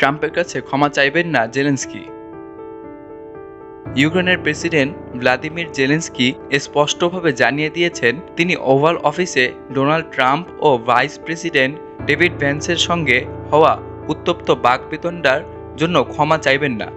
ট্রাম্পের কাছে ক্ষমা চাইবেন না জেলেন্সকি। ইউক্রেনের প্রেসিডেন্ট ভ্লাদিমির জেলেন্সকি স্পষ্টভাবে জানিয়ে দিয়েছেন, তিনি ওভাল অফিসে ডোনাল্ড ট্রাম্প ও ভাইস প্রেসিডেন্ট ডেভিড ভ্যান্সের সঙ্গে হওয়া উত্তপ্ত বাকবিতণ্ডার জন্য ক্ষমা চাইবেন না।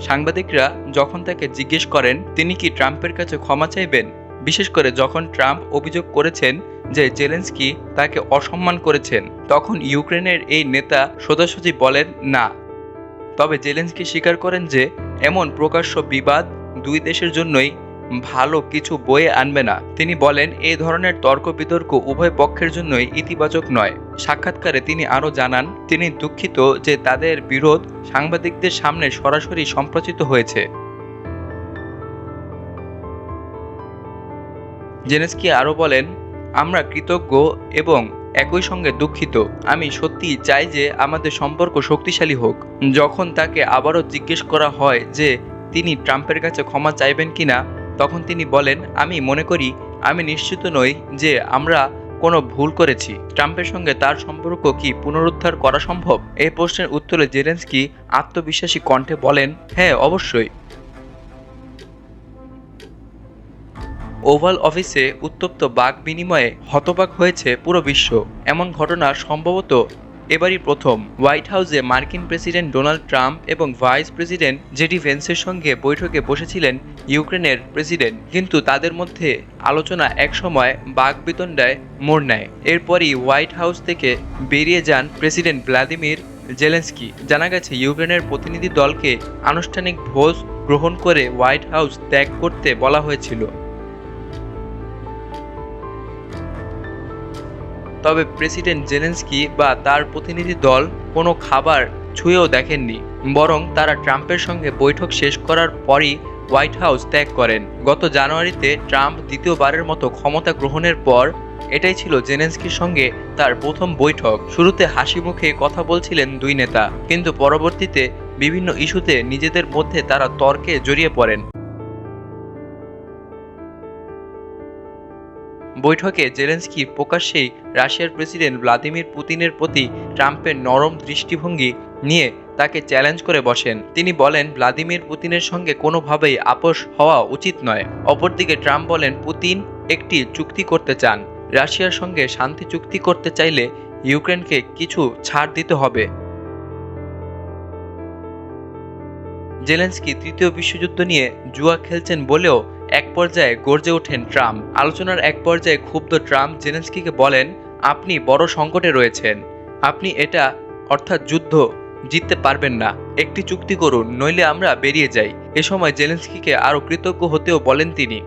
সাংবাদিকরা যখন তাকে জিজ্ঞেস করেন, তিনি কি ট্রাম্পের কাছে ক্ষমা চাইবেন? বিশেষ করে যখন ট্রাম্প অভিযোগ করেছেন যে জেলেন্সকি তাকে অসম্মান করেছেন, তখন ইউক্রেনের এই নেতা সোজাসুজি বলেন, না। তবে জেলেন্সকি স্বীকার করেন যে, এমন প্রকাশ্য বিবাদ দুই দেশের জন্যই ভালো কিছু বয়ে আনবে না। তিনি বলেন এই ধরনের তর্ক বিতর্ক উভয় পক্ষের জন্যই ইতিবাচক নয়। সাক্ষাৎকারে তিনি আরও জানান, তিনি দুঃখিত যে তাদের বিরোধ সাংবাদিকদের সামনে সরাসরি সম্প্রচিত হয়েছে। জেনেস্কি আরও বলেন আমরা কৃতজ্ঞ এবং একই সঙ্গে দুঃখিত। আমি সত্যিই চাই যে আমাদের সম্পর্ক শক্তিশালী হোক। যখন তাকে আবারও জিজ্ঞেস করা হয় যে তিনি ট্রাম্পের কাছে ক্ষমা চাইবেন কিনা, তখন তিনি বলেন, আমি মনে করি, আমি নিশ্চিত নই যে আমরা কোনো ভুল করেছি। ট্রাম্পের সঙ্গে তার সম্পর্ক কি পুনরুদ্ধার করা সম্ভব? এই প্রশ্নের উত্তরে জেলেন্সকি আত্মবিশ্বাসী কণ্ঠে বলেন হ্যাঁ অবশ্যই। ওভাল অফিসে উত্তপ্ত বাক বিনিময়ে হতবাক হয়েছে পুরো বিশ্ব। এমন ঘটনা সম্ভবত এবারই প্রথম। হোয়াইট হাউসে মার্কিন প্রেসিডেন্ট ডোনাল্ড ট্রাম্প এবং ভাইস প্রেসিডেন্ট জেডি ভেন্সের সঙ্গে বৈঠকে বসেছিলেন ইউক্রেনের প্রেসিডেন্ট। কিন্তু তাদের মধ্যে আলোচনা একসময় বাকবিতণ্ডায় মোড় নেয়। এরপরই হোয়াইট হাউস থেকে বেরিয়ে যান প্রেসিডেন্ট ভ্লাদিমির জেলেন্সকি। জানা গেছে, ইউক্রেনের প্রতিনিধি দলকে আনুষ্ঠানিক ভোজ গ্রহণ করে হোয়াইট হাউস ত্যাগ করতে বলা হয়েছিল। তবে প্রেসিডেন্ট জেলেন্সকি বা তার প্রতিনিধি দল কোনো খাবার ছুঁয়েও দেখেননি, বরং তারা ট্রাম্পের সঙ্গে বৈঠক শেষ করার পরই হোয়াইট হাউস ত্যাগ করেন। গত জানুয়ারিতে ট্রাম্প দ্বিতীয়বারের মতো ক্ষমতা গ্রহণের পর এটাই ছিল জেনেন্সকির সঙ্গে তার প্রথম বৈঠক। শুরুতে হাসি মুখে কথা বলছিলেন দুই নেতা, কিন্তু পরবর্তীতে বিভিন্ন ইস্যুতে নিজেদের মধ্যে তারা তর্কে জড়িয়ে পড়েন। বৈঠকে জেলেন্সকি প্রকাশ্যেই রাশিয়ার প্রেসিডেন্ট ভ্লাদিমির পুতিনের প্রতি ট্রাম্পের নরম দৃষ্টিভঙ্গি নিয়ে তাকে চ্যালেঞ্জ করে বসেন। তিনি বলেন, ভ্লাদিমির পুতিনের সঙ্গে কোনোভাবেই আপোষ হওয়া উচিত নয়। অপরদিকে ট্রাম্প বলেন, পুতিন একটি চুক্তি করতে চান। রাশিয়ার সঙ্গে শান্তি চুক্তি করতে চাইলে ইউক্রেনকে কিছু ছাড় দিতে হবে। জেলেন্সকি তৃতীয় বিশ্বযুদ্ধ নিয়ে জুয়া খেলছেন বলেও এক পর্যায়ে গর্জে ওঠেন ট্রাম্প। আলোচনার এক পর্যায়ে ক্ষুব্ধ ট্রাম্প জেলেন্সকিকে বলেন, আপনি বড় সংকটে রয়েছেন। আপনি এটা, অর্থাৎ যুদ্ধ, জিততে পারবেন না। একটি চুক্তি করুন, নইলে আমরা বেরিয়ে যাই। এ সময় জেলেন্সকিকে আরও কৃতজ্ঞ হতেও বলেন তিনি।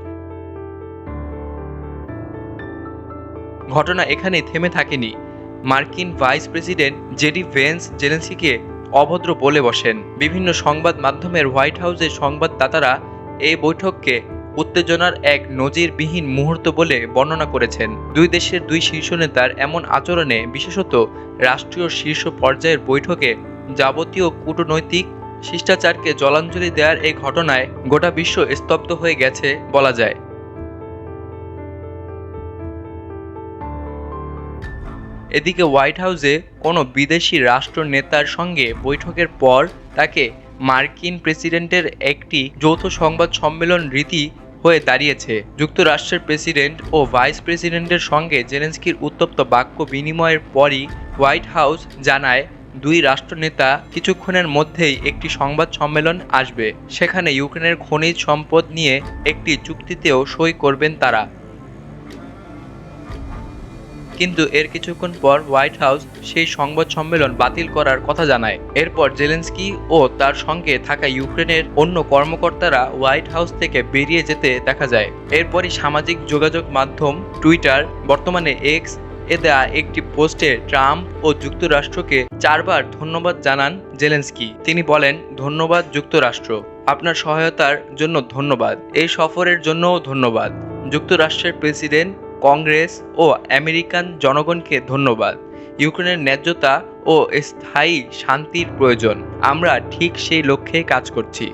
ঘটনা এখানে থেমে থাকেনি। মার্কিন ভাইস প্রেসিডেন্ট জেডি ভেন্স জেলেন্সকিকে অভদ্র বলে বসেন। বিভিন্ন সংবাদ মাধ্যমের হোয়াইট হাউসের সংবাদদাতারা এই বৈঠককে উত্তেজনার এক নজিরবিহীন মুহূর্ত বলে বর্ণনা করেছেন। দুই দেশের দুই শীর্ষ নেতার এমন আচরণে বিশেষত রাষ্ট্রীয় শীর্ষ পর্যায়ের বৈঠকে যাবতীয় কূটনৈতিক শিষ্টাচারকে জলাঞ্জলি দেওয়ার এই ঘটনায় গোটা বিশ্ব স্তব্ধ হয়ে গেছে বলা যায়। এদিকে হোয়াইট হাউসে কোনো বিদেশি রাষ্ট্র নেতার সঙ্গে বৈঠকের পর তাকে মার্কিন প্রেসিডেন্টের একটি যৌথ সংবাদ সম্মেলন রীতি হয়ে দাঁড়িয়েছে। যুক্তরাষ্ট্রের প্রেসিডেন্ট ও ভাইস প্রেসিডেন্টের সঙ্গে জেলেন্সকির উত্তপ্ত বাক্য বিনিময়ের পরই হোয়াইট হাউস জানায়, দুই রাষ্ট্রনেতা কিছুক্ষণের মধ্যেই একটি সংবাদ সম্মেলন আসবে। সেখানে ইউক্রেনের খনিজ সম্পদ নিয়ে একটি চুক্তিতেও সই করবেন তারা। কিন্তু এর কিছুক্ষণ পর হোয়াইট হাউস সেই সংবাদ সম্মেলন বাতিল করার কথা জানায়। এরপর জেলেন্সকি ও তার সঙ্গে থাকা ইউক্রেনের অন্য কর্মকর্তারা হোয়াইট হাউস থেকে বেরিয়ে যেতে দেখা যায়। এরপরই সামাজিক যোগাযোগ মাধ্যম টুইটার, বর্তমানে এক্স, এ দেয়া একটি পোস্টে ট্রাম্প ও যুক্তরাষ্ট্রকে চারবার ধন্যবাদ জানান জেলেন্সকি। তিনি বলেন, ধন্যবাদ যুক্তরাষ্ট্র। আপনার সহায়তার জন্য ধন্যবাদ। এই সফরের জন্যও ধন্যবাদ। যুক্তরাষ্ট্রের প্রেসিডেন্ট কংগ্রেস ও আমেরিকান জনগণকে ধন্যবাদ। ইউক্রেনের ন্যায্যতা ও স্থায়ী শান্তির প্রয়োজন। আমরা ঠিক সেই লক্ষ্যে কাজ করছি।